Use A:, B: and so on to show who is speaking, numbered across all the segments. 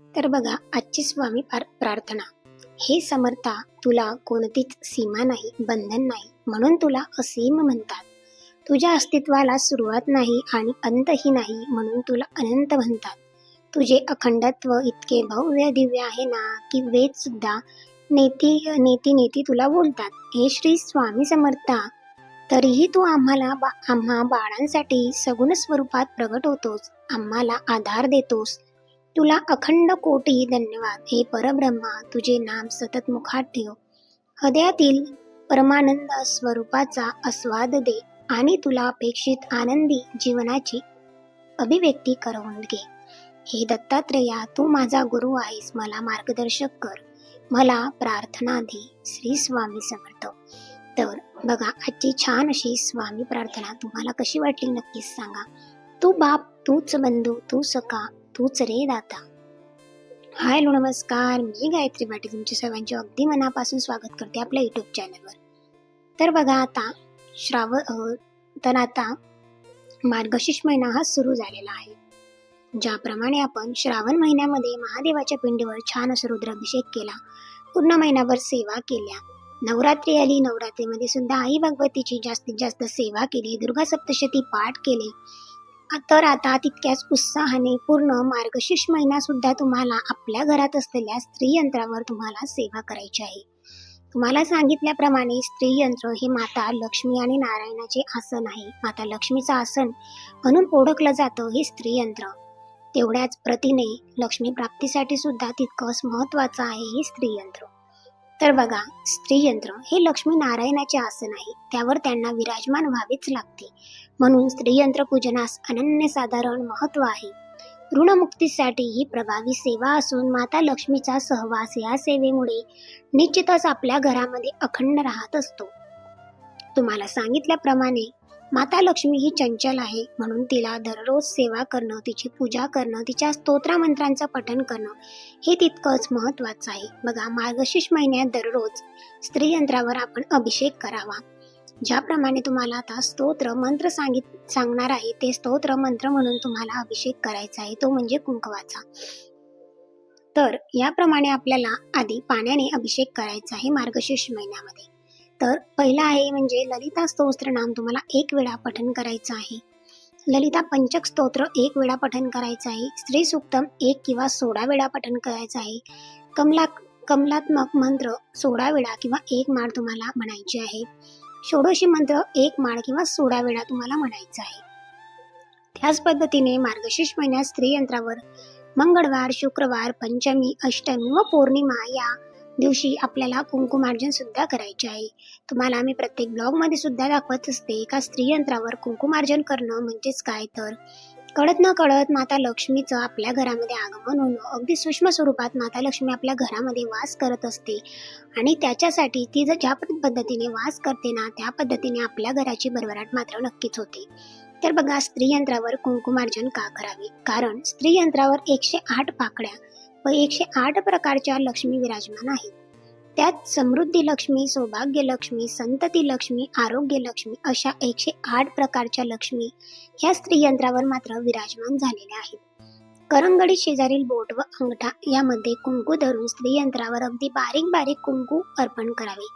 A: तर बघा आजची स्वामी प्रार्थना. हे समर्था तुला कोणतीच सीमा नाही बंधन नाही म्हणून तुला असीम म्हणतात. तुझ्या अस्तित्वाला सुरुवात नाही आणि अंतही नाही म्हणून तुला अनंत म्हणतात. तुझे अखंडत्व इतके भव्य दिव्य आहे ना की वेद सुद्धा नेती नेती नेती तुला बोलतात. हे श्री स्वामी समर्था तरीही तू आम्हाला बा आम्हा बाळांसाठी सगुण स्वरूपात प्रगट होतोस आम्हाला आधार देतोस. तुला अखंड कोटी धन्यवाद. हे परब्रह्मा तुझे नाम सतत मुखात ठेव. हृदयातील परमानंद स्वरूपाचा आस्वाद दे आणि तुला अपेक्षित आनंदी जीवनाची अभिव्यक्ती करवून घे. हे दत्तात्रेया तू माझा गुरु आहेस. मला मार्गदर्शक कर. मला प्रार्थना दे. श्री स्वामी समर्थ. तर बघा आजची छान अशी स्वामी प्रार्थना. तुम्हाला कशी वाटली नक्कीच सांगा. तू बाप तूच बंधू तू सका तूच रे दाता. हाय हॅलो नमस्कार. मी गायत्री पाटील तुमच्या सर्वांचे अगदी मनापासून स्वागत करते आपल्या यूट्यूब चॅनलवर तर बघा आता श्राव तर आता मार्गशीर्ष महिना हा सुरू झालेला आहे. ज्याप्रमाणे आपण श्रावण महिन्यामध्ये महादेवाच्या पिंडीवर छान असं रुद्राभिषेक केला. पूर्ण महिनाभर सेवा केल्या. नवरात्री आली नवरात्रीमध्ये सुद्धा आई भगवतीची जास्तीत जास्त सेवा केली. दुर्गा सप्तशती पाठ केले. तर आता तितक्याच उत्साहाने पूर्ण मार्गशीर्ष महिना सुद्धा तुम्हाला आपल्या घरात असलेल्या स्त्री यंत्रावर तुम्हाला सेवा करायची आहे. तुम्हाला सांगितल्याप्रमाणे स्त्री यंत्र हे माता लक्ष्मी आणि नारायणाचे आसन आहे. माता लक्ष्मीचं आसन म्हणून ओळखलं जातं हे स्त्री यंत्र. तेवढ्याच प्रतीने लक्ष्मी प्राप्तीसाठी सुद्धा तितकंच महत्वाचं आहे हे स्त्री यंत्र. तर बघा स्त्री यंत्र हे लक्ष्मी नारायणाचे आसन आहे. त्यावर त्यांना विराजमान व्हावेच लागते. म्हणून स्त्रीयंत्र पूजनास अनन्यसाधारण महत्त्व आहे. ऋणमुक्तीसाठी ही प्रभावी सेवा असून माता लक्ष्मीचा सहवास या सेवेमुळे निश्चितच आपल्या घरामध्ये अखंड राहत असतो. तुम्हाला सांगितल्याप्रमाणे माता लक्ष्मी ही चंचल आहे. म्हणून तिला दररोज सेवा करणं तिची पूजा करणं तिच्या स्तोत्रमंत्रांचं पठण करणं हे तितकंच महत्त्वाचं आहे. बघा मार्गशीर्ष महिन्यात दररोज स्त्रीयंत्रावर आपण अभिषेक करावा. ज्याप्रमाणे तुम्हाला आता स्तोत्र मंत्र सांगित सांगणार आहे ते स्तोत्र मंत्र म्हणून तुम्हाला अभिषेक करायचा आहे तो म्हणजे कुंकवाचा. तर याप्रमाणे आपल्याला आधी पाण्याने अभिषेक करायचा आहे मार्गशीर्ष महिन्यामध्ये. तर पहिला आहे म्हणजे ललिता स्तोत्र नाम तुम्हाला एक वेळा पठन करायचं आहे. ललिता पंचक स्तोत्र एक वेळा पठन करायचं आहे. स्त्री सुक्तम एक किंवा सोळा वेळा पठन करायचं आहे. कमला कमलात्मक मंत्र सोळा वेळा किंवा एक माळ तुम्हाला म्हणायची आहे. षोडशी मंत्र एक माळ किंवा सोळा वेळा तुम्हाला म्हणायचा आहे. त्याच पद्धतीने मार्गशीर्ष महिन्यात स्त्री यंत्रावर मंगळवार शुक्रवार पंचमी अष्टमी व पौर्णिमा या दिवशी आपल्याला कुंकुमार्जन सुद्धा करायचे आहे. तुम्हाला मी प्रत्येक ब्लॉगमध्ये सुद्धा दाखवत असते एका स्त्रीयंत्रावर कुंकुमार्जन करणं म्हणजेच काय तर? कळत न कळत माता लक्ष्मीचं आपल्या घरामध्ये आगमन होणं अगदी सूक्ष्म स्वरूपात माता लक्ष्मी आपल्या घरामध्ये वास करत असते. आणि त्याच्यासाठी ती जर ज्या पद्धतीने वास करते ना त्या पद्धतीने आपल्या घराची भरभराट मात्र नक्कीच होते. तर बघा स्त्रीयंत्रावर कुंकुमार्जन का करावे? कारण स्त्री यंत्रावर एकशे आठ पाकड्या व एकशे आठ प्रकारच्या लक्ष्मी विराजमान आहेत त्यात समृद्धी लक्ष्मी सौभाग्य लक्ष्मी संतती लक्ष्मी आरोग्य लक्ष्मी अशा एकशे आठ प्रकारच्या लक्ष्मी ह्या स्त्रीयंत्रावर मात्र विराजमान झालेल्या आहेत. करंगडी शेजारील बोट व अंगठा यामध्ये कुंकू धरून स्त्रीयंत्रावर अगदी बारीक बारीक कुंकू अर्पण करावे.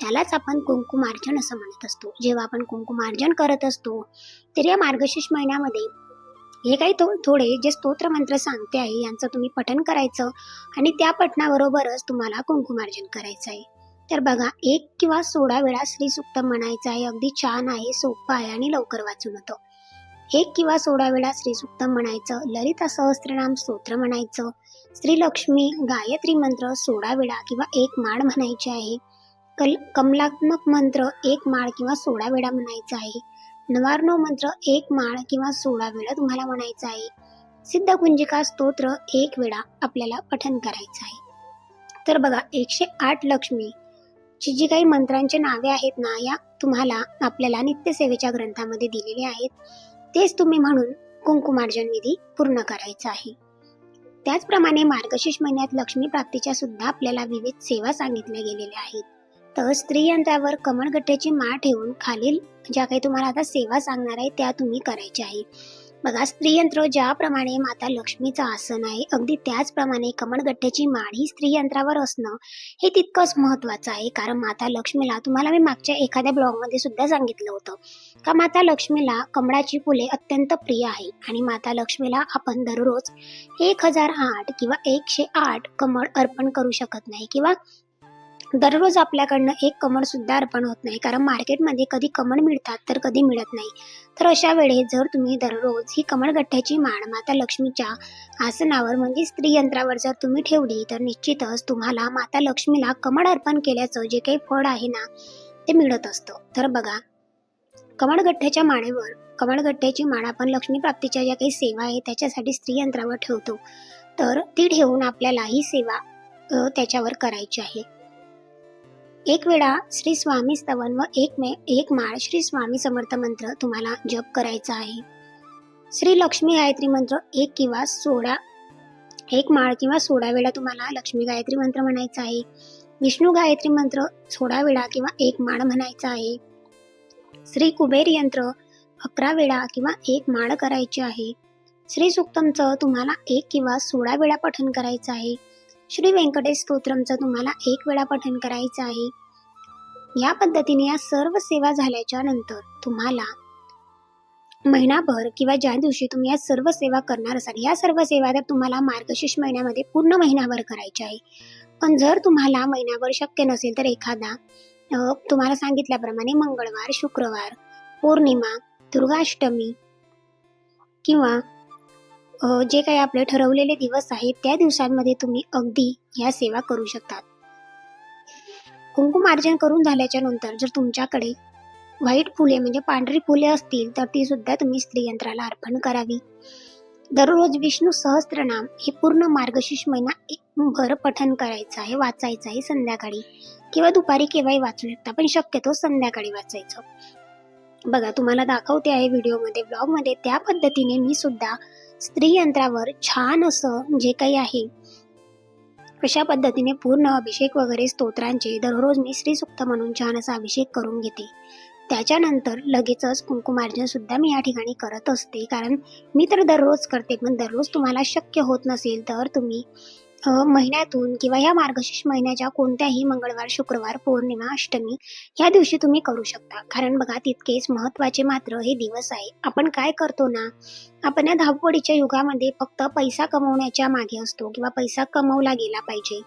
A: त्यालाच आपण कुंकुमार्जन असं म्हणत असतो. जेव्हा आपण कुंकुमार्जन करत असतो तर या मार्गशीर्ष महिन्यामध्ये हे काही थो थोडे जे स्तोत्र मंत्र सांगते आहे यांचं तुम्ही पठन करायचं आणि त्या पठणाबरोबरच तुम्हाला कुंकुमार्जन करायचं आहे. तर बघा एक किंवा सोळा वेळा श्री सुक्त म्हणायचं आहे अगदी छान आहे सोपं आहे आणि लवकर वाचून होतं एक किंवा सोळा वेळा श्री सुक्त म्हणायचं ललिता सहस्त्रनाम स्तोत्र म्हणायचं श्री लक्ष्मी गायत्री मंत्र सोळा वेळा किंवा एक माळ म्हणायची आहे कल कमलात्मक मंत्र एक माळ किंवा सोळा वेळा म्हणायचा आहे नवार्णव मंत्र एक माळ किंवा सोळा वेळा तुम्हाला म्हणायचा आहे. सिद्धकुंजिका स्तोत्र एक वेळा आपल्याला पठन करायचं आहे. तर बघा एकशे आठ लक्ष्मी ची जी काही मंत्रांची नावे आहेत ना या तुम्हाला आपल्याला नित्यसेवेच्या ग्रंथामध्ये दिलेले आहेत. तेच तुम्ही म्हणून कुंकुमार्जन विधी पूर्ण करायचा आहे. त्याचप्रमाणे मार्गशीर्ष महिन्यात लक्ष्मी प्राप्तीच्या सुद्धा आपल्याला विविध सेवा सांगितल्या गेलेल्या आहेत. तर स्त्रीयंत्रावर कमळगट्ट्याची माळ ठेवून खालील ज्या काही तुम्हाला आता सेवा सांगणार आहे त्या तुम्ही करायच्या आहे बघा स्त्रीयंत्र ज्याप्रमाणे माता लक्ष्मीचं आसन आहे अगदी त्याचप्रमाणे कमळगट्ट्याची माळ ही स्त्रीयंत्रावर असणं हे तितकंच महत्वाचं आहे. कारण माता लक्ष्मीला तुम्हाला मी मागच्या एखाद्या ब्लॉगमध्ये सुद्धा सांगितलं होतं का माता लक्ष्मीला कमळाची फुले अत्यंत प्रिय आहे आणि माता लक्ष्मीला आपण दररोज एक हजार आठ किंवा एकशे आठ कमळ अर्पण करू शकत नाही किंवा दररोज आपल्याकडनं एक कमळ सुद्धा अर्पण होत नाही. कारण मार्केटमध्ये कधी कमळ मिळतात तर कधी मिळत नाही. तर अशा वेळेस जर तुम्ही दररोज ही कमळगठ्ठ्याची माळ माता लक्ष्मीच्या आसनावर म्हणजे स्त्री यंत्रावर जर तुम्ही ठेवली तर निश्चितच तुम्हाला माता लक्ष्मीला कमळ अर्पण केल्याचं जे काही फळ आहे ना ते मिळत असतं. तर बघा कमळगठ्ठ्याच्या माळेवर कमळगठ्ठ्याची माळ आपण लक्ष्मी प्राप्तीच्या ज्या काही सेवा आहे त्याच्यासाठी स्त्री यंत्रावर ठेवतो. तर ती ठेवून आपल्याला ही सेवा त्याच्यावर करायची आहे. एक वेळा श्री स्वामी स्तवन व एक मे एक माळ श्री स्वामी समर्थ मंत्र तुम्हाला जप करायचा आहे. श्री लक्ष्मी गायत्री मंत्र एक किंवा सोळा एक माळ किंवा सोळा वेळा तुम्हाला लक्ष्मी गायत्री मंत्र म्हणायचा आहे. विष्णू गायत्री मंत्र सोळा वेळा किंवा एक माळ म्हणायचा आहे. श्री कुबेर यंत्र अकरा वेळा किंवा एक माळ करायची आहे. श्री सुक्तमचं तुम्हाला एक किंवा सोळा वेळा पठण करायचं आहे. श्री व्यंकटेश स्तोत्रमचं तुम्हाला एक वेळा पठण करायचं आहे. या पद्धतीने या सर्व सेवा झाल्याच्यानंतर तुम्हाला महिनाभर किंवा ज्या दिवशी तुम्ही या सर्व सेवा करणार असाल या सर्व सेवा तर तुम्हाला मार्गशीर्ष महिन्यामध्ये पूर्ण महिनाभर करायच्या आहे. पण जर तुम्हाला महिनाभर शक्य नसेल तर एखादा तुम्हाला सांगितल्याप्रमाणे मंगळवार शुक्रवार पौर्णिमा दुर्गाष्टमी किंवा जे काही आपले ठरवलेले दिवस आहेत त्या दिवसांमध्ये तुम्ही अगदी ह्या सेवा करू शकतात. कुंकुमार्जन करून झाल्याच्यानंतर जर तुमच्याकडे व्हाईट फुले म्हणजे पांढरी फुले असतील तर ती सुद्धा तुम्ही स्त्रीयंत्राला अर्पण करावी. दररोज विष्णू सहस्त्रनाम हे पूर्ण मार्गशीर्ष महिना एक भर पठन करायचं आहे वाचायचं आहे संध्याकाळी. किंवा दुपारी केव्हाही वाचू शकता पण शक्यतो संध्याकाळी वाचायचं. बघा तुम्हाला दाखवते आहे व्हिडिओमध्ये ब्लॉगमध्ये त्या पद्धतीने मी सुद्धा स्त्री यंत्रावर छान असं जे काही आहे अशा पद्धतीने पूर्ण अभिषेक वगैरे स्तोत्रांचे दररोज मी श्रीसुक्त म्हणून छान असा अभिषेक करून घेते. त्याच्यानंतर लगेचच कुंकुमार्जन सुद्धा मी या ठिकाणी करत असते. कारण मी तर दररोज करते पण दररोज तुम्हाला शक्य होत नसेल तर तुम्ही महिन्यातून किंवा या मार्गशीर्ष महिन्याच्या कोणत्याही मंगळवार शुक्रवार पौर्णिमा अष्टमी या दिवशी तुम्ही करू शकता. कारण बघा तितकेच महत्त्वाचे मात्र हे दिवस आहे. आपण काय करतो ना आपण या धावपडीच्या युगामध्ये फक्त पैसा कमवण्याच्या मागे असतो किंवा पैसा कमवला गेला पाहिजे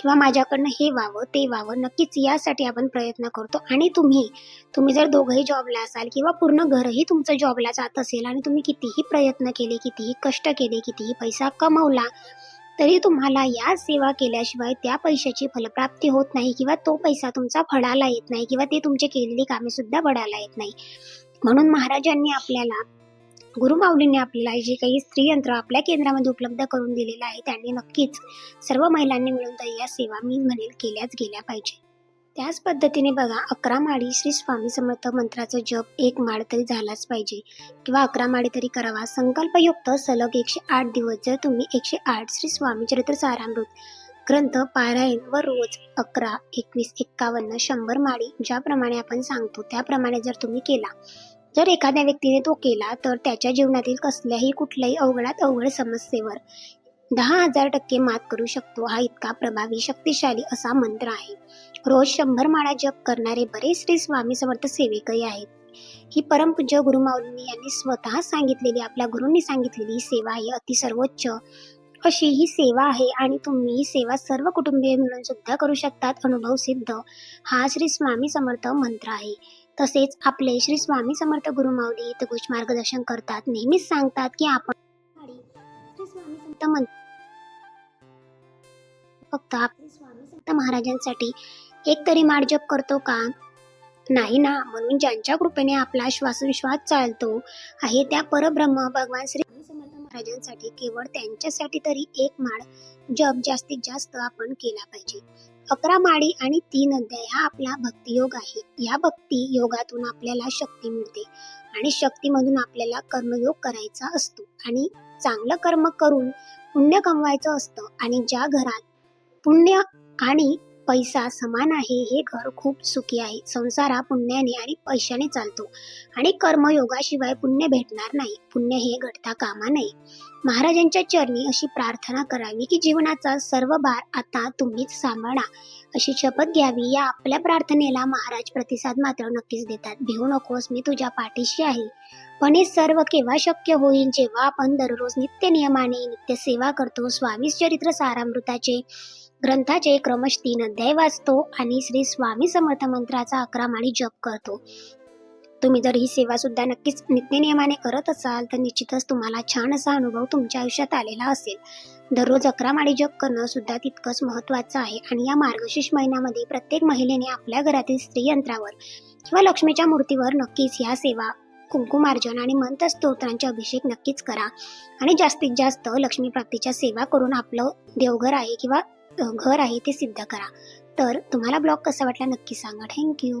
A: किंवा माझ्याकडनं हे व्हावं ते व्हावं नक्कीच यासाठी आपण प्रयत्न करतो. आणि तुम्ही तुम्ही जर दोघंही जॉबला असाल किंवा पूर्ण घरही तुमचं जॉबला जात असेल आणि तुम्ही कितीही प्रयत्न केले कितीही कष्ट केले कितीही पैसा कमवला तरी तुम्हाला या सेवा केल्याशिवाय त्या पैशाची फलप्राप्ती होत नाही किंवा तो पैसा तुमचा फळाला येत नाही किंवा ते तुमचे केलेली कामे सुद्धा बडाला येत नाही. म्हणून महाराजांनी आपल्याला गुरुमाऊलींनी आपल्याला जे काही स्त्रीयंत्र आपल्या केंद्रामध्ये उपलब्ध करून दिलेलं आहे त्यांनी नक्कीच सर्व महिलांनी मिळून तर या सेवा मी म्हणेल केल्याच गेल्या पाहिजे. त्याच पद्धतीने बघा अकरा माळी श्री स्वामी समर्थ मंत्राचा जप एक माळ तरी झालाच पाहिजे. किंवा अकरा माळी तरी करावा. संकल्पयुक्त सलग एकशे आठ दिवस जर तुम्ही एकशे आठ श्री स्वामी चरित्र सारामृत ग्रंथ पारायण व रोज अकरा एकवीस एक्कावन्न शंभर माळी ज्याप्रमाणे आपण सांगतो त्याप्रमाणे जर तुम्ही केला. जर एखाद्या व्यक्तीने तो केला तर त्याच्या जीवनातील कसल्याही कुठल्याही अवघडात अवघड समस्येवर दहा हजार टक्के मात करू शकतो. हा इतका प्रभावी शक्तिशाली असा मंत्र आहे. रोज शंभर माळा जप करणारे बरेच श्री स्वामी समर्थ सेवेकही आहेत. ही परमपूज्य गुरुमाऊलींनी यांनी स्वतः सांगितलेली आपल्या गुरूंनी सांगितलेली ही सेवा आहे अति सर्वोच्च. अशी ही सेवा आहे आणि तुम्ही ही सेवा सर्व कुटुंबीय मिळून सुद्धा करू शकतात. अनुभव सिद्ध. हा श्री स्वामी समर्थ मंत्र आहे. तसेच आपले श्री स्वामी समर्थ गुरुमाऊली इथं मार्गदर्शन करतात. नेहमीच सांगतात की आपण श्री स्वामी समर्थ मंत्र फक्त आपले स्वामी महाराजांसाठी एक तरी माळ जप करतो का? नाही ना म्हणून ज्यांच्या कृपेने आपला श्वासविश्वास चालतो आहे त्या परब्रह्म भगवान श्री समर्थ महाराजांसाठी केवळ त्यांच्यासाठी तरी एक माळ जप जास्तीत जास्त आपण केला पाहिजे. अकरा माळी आणि तीन अध्याय हा आपला भक्तियोग आहे. या भक्ती योगातून आपल्याला शक्ती मिळते आणि शक्तीमधून आपल्याला कर्मयोग करायचा असतो आणि चांगलं कर्म करून पुण्य कमवायचं असतं आणि ज्या घरात पुण्य आणि पैसा समान आहे हे घर खूप सुखी आहे. संसार हा पुण्याने आणि पैशाने चालतो आणि कर्मयोगाशिवाय पुण्य भेटणार नाही. पुण्य हे घडता कामा नये. महाराजांच्या चरणी अशी प्रार्थना करावी की जीवनाचा सर्व भार आता तुम्हीच सांभाळा. अशी शपथ घ्यावी. या आपल्या प्रार्थनेला महाराज प्रतिसाद मात्र नक्कीच देतात. भिवू नकोस मी तुझ्या पाठीशी आहे. पण हे सर्व केव्हा शक्य होईल? जेव्हा आपण दररोज नित्य नियमाने नित्य सेवा करतो स्वामी चरित्र सारामृताचे ग्रंथाचे क्रमश तीन अध्याय वाचतो आणि श्री स्वामी समर्थ मंत्राचा अकरा माळी जप करतो. तुम्ही जर ही सेवा सुद्धा नक्कीच नित्यनियमाने करत असाल तर निश्चितच तुम्हाला छान असा अनुभव तुमच्या आयुष्यात आलेला असेल. दररोज अकरा माळी जप करणं सुद्धा तितकंच महत्वाचं आहे आणि या मार्गशीर्ष महिन्यामध्ये प्रत्येक महिलेने आपल्या घरातील स्त्री यंत्रावर किंवा लक्ष्मीच्या मूर्तीवर नक्कीच ह्या सेवा कुंकुमार्जन आणि मंत्रस्तोत्रांचे अभिषेक नक्कीच करा. आणि जास्तीत जास्त लक्ष्मी प्राप्तीच्या सेवा करून आपलं देवघर आहे किंवा घर आहे ते सिद्ध करा. तर तुम्हाला ब्लॉग कसा वाटला नक्की सांगा. थँक्यू